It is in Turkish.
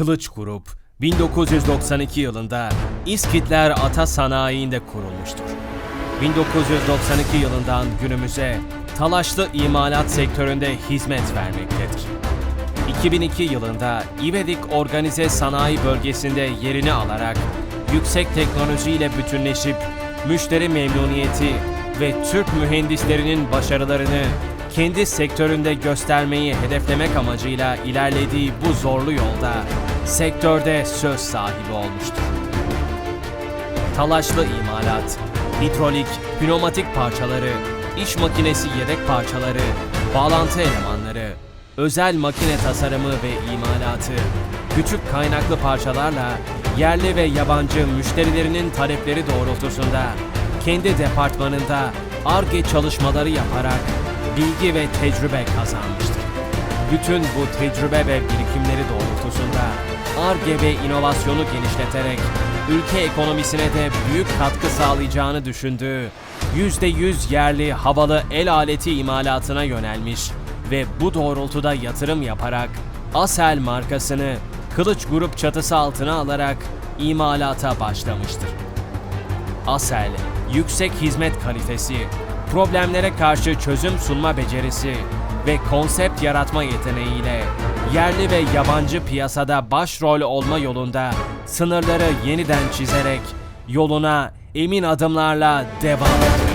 Kılıç Grup 1992 yılında İskitler Ata Sanayi'nde kurulmuştur. 1992 yılından günümüze talaşlı imalat sektöründe hizmet vermektedir. 2002 yılında İvedik Organize Sanayi Bölgesi'nde yerini alarak yüksek teknolojiyle bütünleşip müşteri memnuniyeti ve Türk mühendislerinin başarılarını kendi sektöründe göstermeyi hedeflemek amacıyla ilerlediği bu zorlu yolda sektörde söz sahibi olmuştur. Talaşlı imalat, hidrolik, pneumatik parçaları, iş makinesi yedek parçaları, bağlantı elemanları, özel makine tasarımı ve imalatı, küçük kaynaklı parçalarla yerli ve yabancı müşterilerinin talepleri doğrultusunda kendi departmanında ARGE çalışmaları yaparak bilgi ve tecrübe kazanmıştır. Bütün bu tecrübe ve birikimleri doğrultusunda ARGE ve inovasyonu genişleterek ülke ekonomisine de büyük katkı sağlayacağını düşündüğü %100 yerli havalı el aleti imalatına yönelmiş ve bu doğrultuda yatırım yaparak Asel markasını Kılıç Grup çatısı altına alarak imalata başlamıştır. Asel, yüksek hizmet kalitesi, problemlere karşı çözüm sunma becerisi ve konsept yaratma yeteneğiyle yerli ve yabancı piyasada başrol olma yolunda sınırları yeniden çizerek yoluna emin adımlarla devam ediyor.